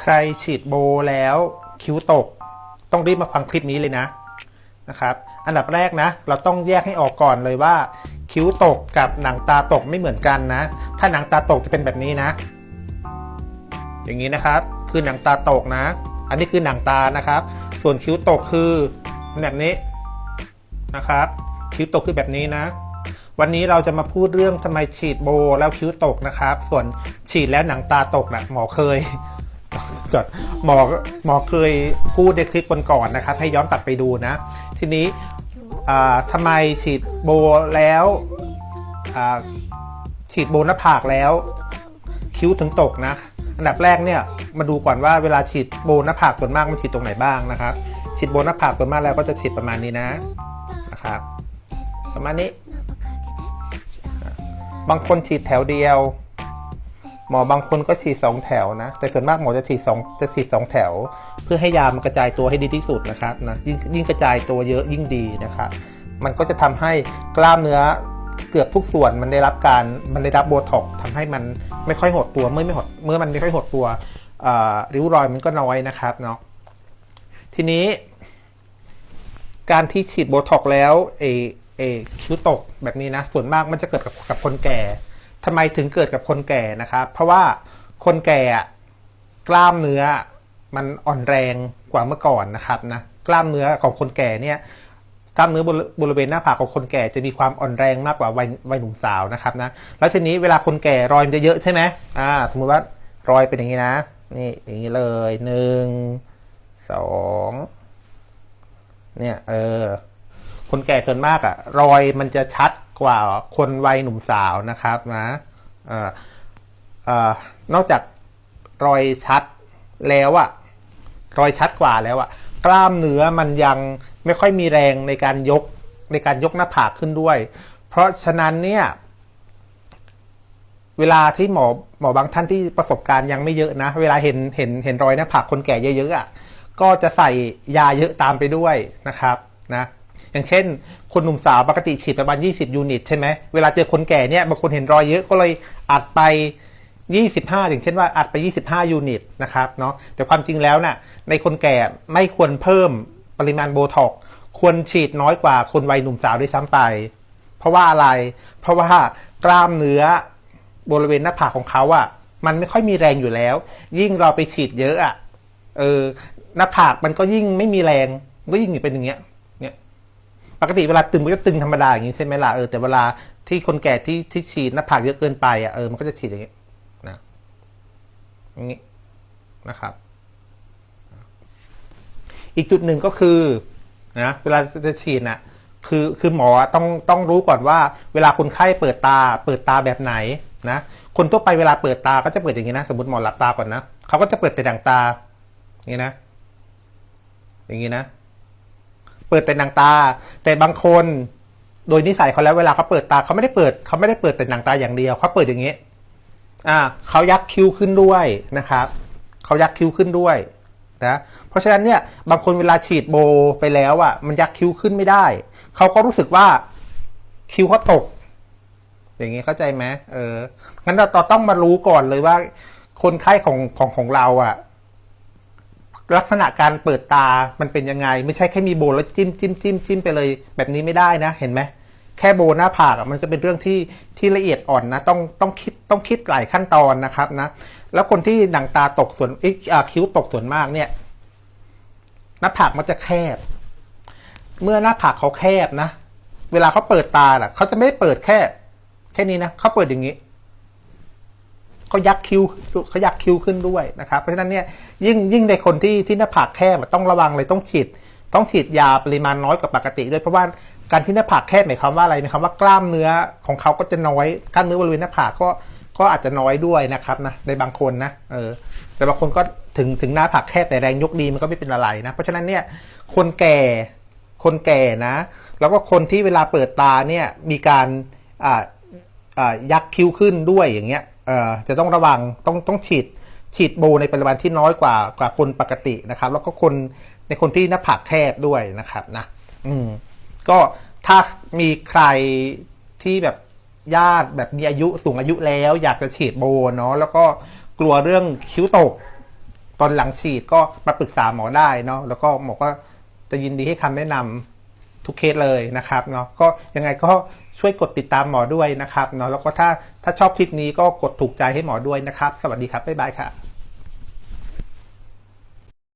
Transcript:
ใครฉีดโบแล้วคิ้วตก ต้องรีบมาฟังคลิปนี้เลยนะนะครับ อันดับแรกนะ เราต้องแยกให้ออกก่อนเลยว่า คิ้วตกกับหนังตาตกไม่เหมือนกันนะ ถ้าหนังตาตกจะเป็นแบบนี้นะ อย่างนี้นะครับ คือหนังตาตกนะ อันนี้คือหนังตานะครับ ส่วนคิ้วตกคือแบบนี้นะครับ คิ้วตกคือแบบนี้นะวันนี้เราจะมาพูดเรื่องทำไมฉีดโบแล้วคิ้วตกนะครับ ส่วนฉีดแล้วหนังตาตกนะหมอเคย ก่อนหมอหมอเคยพูดในคลิปก่อนๆนะครับ ให้ย้อนกลับไปดูนะ ทีนี้ทำไมฉีดโบแล้วฉีดโบหน้าผากแล้ว คิ้วถึงตกนะอันดับแรกเนี่ยมาดูก่อนว่าเวลาฉีดโบหน้าผากส่วนมากมันฉีดตรงไหนบ้างนะครับ ฉีดโบหน้าผากส่วนมากแล้วก็จะฉีดประมาณนี้นะนะครับ ประมาณนี้ บางคนฉีดแถวเดียว หมอบางคนก็ฉีดสองแถวนะ แต่ส่วนมากหมอจะฉีดสองจะฉีดสองแถว เพื่อให้ยามันกระจายตัวให้ดีที่สุดนะครับนะยิ่งยิ่งกระจายตัวเยอะยิ่งดีนะครับมันก็จะทำให้กล้ามเนื้อเกือบทุกส่วนมันได้รับการมันได้รับโบท็อกทำให้มันไม่ค่อยหดตัวเมื่อไม่หดเมื่อมันไม่ค่อยหดตัวริ้วรอยมันก็น้อยนะครับเนาะทีนี้ การที่ฉีดโบท็อกแล้วเอเอคิ้วตกแบบนี้นะ ส่วนมากมันจะเกิดกับกับคนแก่ ทำไมถึงเกิดกับคนแก่นะครับ เพราะว่าคนแก่กล้ามเนื้อมันอ่อนแรงกว่าเมื่อก่อนนะครับนะกล้ามเนื้อของคนแก่เนี่ยกล้ามเนื้อบริบริเวณหน้าผากของคนแก่จะมีความอ่อนแรงมากกว่าวัยวัยหนุ่มสาวนะครับนะแล้วทีนี้เวลาคนแก่รอยมันจะเยอะใช่ไหมอ่าสมมุติว่ารอยเป็นอย่างนี้นะนี่อย่างนี้เลยหนึ่งสองเนี่ยเออคนแก่ส่วนมากอะรอยมันจะชัด กว่าคนวัยหนุ่มสาวนะครับนะออนอกจากรอยชัดแล้วอะรอยชัดกว่าแล้วอะกล้ามเนื้อมันยังไม่ค่อยมีแรงในการยกในการยกหน้าผากขึ้นด้วย เพราะฉะนั้นเนี่ยเวลาที่หมอหมอบางท่านที่ประสบการณ์ยังไม่เยอะนะ เวลาเห็นเห็นเห็นรอยหน้าผากคนแก่เยอะๆอะก็จะใส่ยาเยอะตามไปด้วยนะครับนะ อย่างเช่น คนหนุ่มสาวปกติฉีดประมาณ 20 ยูนิตใช่ไหมเวลาเจอคนแก่เนี่ยบางคนเห็นรอยเยอะก็เลยอัดไป 25 อย่างเช่นว่าอัดไป 25 ยูนิตนะครับเนาะแต่ความจริงแล้วน่ะในคนแก่ไม่ควรเพิ่มปริมาณโบท็อกซ์ควรฉีดน้อยกว่าคนวัยหนุ่มสาวด้วยซ้ำไป เพราะว่าอะไร เพราะว่ากล้ามเนื้อบริเวณหน้าผากของเขาอะ่ะมันไม่ค่อยมีแรงอยู่แล้ว ยิ่งเราไปฉีดเยอะอะ่ะ เออ หน้าผากมันก็ยิ่งไม่มีแรงมันก็ยิ่งเป็นอย่างเงี้ย ปกติเวลาตึงมันก็ตึงธรรมดาอย่างนี้ใช่ไหมล่ะเออแต่เวลาที่คนแก่ที่ที่ฉีดหน้าผากเยอะเกินไปอะเออมันก็จะฉีดอย่างเงี้ยนะอย่างงี้นะครับ อีกจุดหนึ่งก็คือนะเวลาจะฉีดน่ะคือคือหมอต้องต้องรู้ก่อนว่า เวลาคนไข้เปิดตา เปิดตาแบบไหนนะคนทั่วไปเวลาเปิดตาก็จะเปิดอย่างนี้นะ สมมติหมอหลับตาก่อนนะเขาก็จะเปิดแต่ดังตาอย่างนี้นะ อย่างนี้นะ เปิดแต่ดังตา แต่บางคนโดยนิสัยเขาแล้วเวลาเขาเปิดตาเขาไม่ได้เปิดเขาไม่ได้เปิดแต่ดังตาอย่างเดียวเขาเปิดอย่างนี้อ่าเขายักคิ้วขึ้นด้วยนะครับเขายักคิ้วขึ้นด้วยนะเพราะฉะนั้นเนี่ยบางคนเวลาฉีดโบไปแล้วอะมันยักคิ้วขึ้นไม่ได้เขาก็รู้สึกว่าคิ้วเขาตก อย่างนี้เข้าใจไหมเอองั้นเราต้องมารู้ก่อนเลยว่า คนไข้ของของของเราอะ ลักษณะการเปิดตามันเป็นยังไง ไม่ใช่แค่มีโบแล้วจิ้มจิ้มจิ้มจิ้มไปเลย แบบนี้ไม่ได้นะ เห็นไหมแค่โบหน้าผากมันก็เป็นเรื่องที่ที่ละเอียดอ่อนนะต้องต้องคิดต้องคิดหลายขั้นตอนนะครับนะ แล้วคนที่หนังตาตกส่วนอ่าคิ้วตกส่วนมากเนี่ย หน้าผากมันจะแคบ เมื่อหน้าผากเขาแคบนะ เวลาเขาเปิดตาอะเขาจะไม่เปิดแค่ แค่นี้นะเขาเปิดอย่างนี้ เขายักคิ้วเขายักคิ้วขึ้นด้วยนะครับเพราะฉะนั้นเนี่ยยิ่งยิ่งในคนที่ที่หน้าผากแคบต้องระวังเลยต้องฉีด ต้องฉีดยาปริมาณน้อยกว่าปกติด้วยเพราะว่าการที่หน้าผากแคบหมายความว่าอะไรหมายความว่ากล้ามเนื้อของเขาก็จะน้อยกล้ามเนื้อบริเวณหน้าผากก็ก็อาจจะน้อยด้วยนะครับนะในบางคนนะเออแต่บางคนก็ถึงถึงหน้าผากแคบแต่แรงยกดีมันก็ไม่เป็นอะไรนะเพราะฉะนั้นเนี่ยคนแก่คนแก่นะ แล้วก็คนที่เวลาเปิดตาเนี่ยมีการอ่าอ่ายักคิ้วขึ้นด้วยอย่างเงี้ย จะต้องระวังต้องต้องฉีดฉีดโบในปริมาณที่น้อยกว่ากว่าคนปกตินะครับ แล้วก็คนในคนที่หน้าผากแคบด้วยนะครับนะอืมก็ถ้ามีใครที่แบบญาติแบบมีอายุสูงอายุแล้ว อยากจะฉีดโบเนาะแล้วก็กลัวเรื่องคิ้วตก ตอนหลังฉีดก็มาปรึกษาหมอได้เนาะแล้วก็หมอก็จะยินดีให้คำแนะนำ ทุกเคสเลยนะครับเนาะก็ยังไงก็ช่วยกดติดตามหมอด้วยนะครับเนาะแล้วก็ถ้าถ้าชอบคลิปนี้ก็กดถูกใจให้หมอด้วยนะครับ สวัสดีครับบ๊ายบายค่ะ